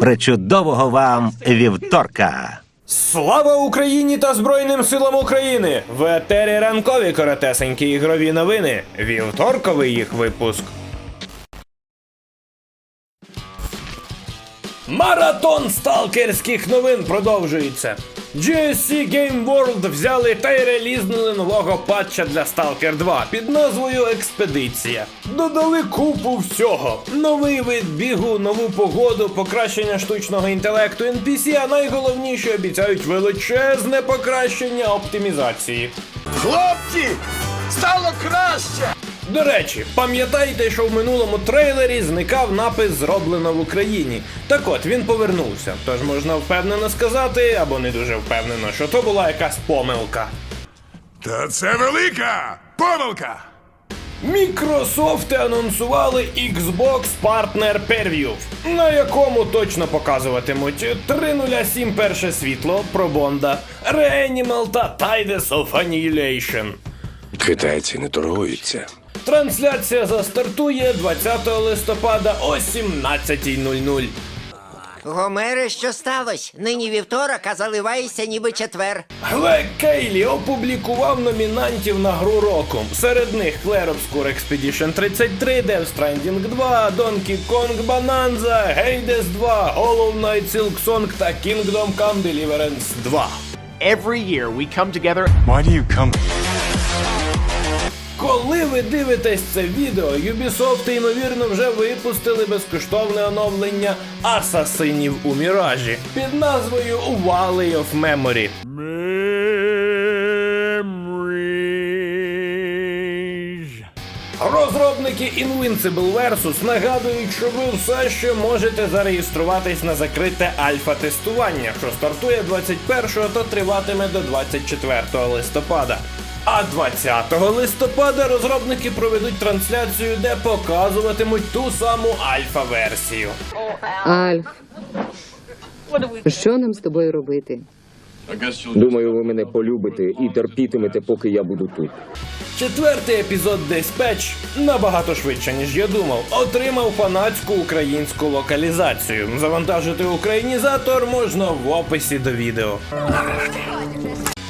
Причудового вам вівторка! Слава Україні та Збройним силам України! В етері ранкові коротесенькі ігрові новини. Вівторковий їх випуск. Маратон сталкерських новин продовжується. GSC Game World взяли та й релізнули нового патча для Stalker 2 під назвою Експедиція. Додали купу всього: новий вид бігу, нову погоду, покращення штучного інтелекту NPC, а найголовніше обіцяють величезне покращення оптимізації. Хлопці, стало краще! До речі, пам'ятаєте, що в минулому трейлері зникав напис зроблено в Україні. Так от він повернувся. Тож можна впевнено сказати, або не дуже впевнено, що то була якась помилка. Та це велика помилка! Мікрософти анонсували Xbox Partner Preview, на якому точно показуватимуть 307 перше світло про Бонда, Reanimal та Tides of Annihilation. Китайці не торгуються. Трансляція застартує 20 листопада о 17.00. Гомере, що сталося? Нині вівторок, а заливаєшся ніби четвер. Глек Кейлі опублікував номінантів на гру року. Серед них Clair Obscure Expedition 33, Death Stranding 2, Donkey Kong Bonanza, Hades 2, Hollow Knight Silk Song та Kingdom Come Deliverance 2. Every year we come together Why do you come? Коли ви дивитесь це відео, Ubisoft ймовірно вже випустили безкоштовне оновлення Асасинів у Міражі під назвою Valley of Memory. Розробники Invincible Versus нагадують, що ви все ще можете зареєструватись на закрите альфа-тестування, що стартує 21 та триватиме до 24 листопада. А 20 листопада розробники проведуть трансляцію, де показуватимуть ту саму альфа-версію. Альф, що нам з тобою робити? Думаю, ви мене полюбите і терпітимете, поки я буду тут. Четвертий епізод Dispatch набагато швидше, ніж я думав, отримав фанатську українську локалізацію. Завантажити українізатор можна в описі до відео.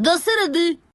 До середи.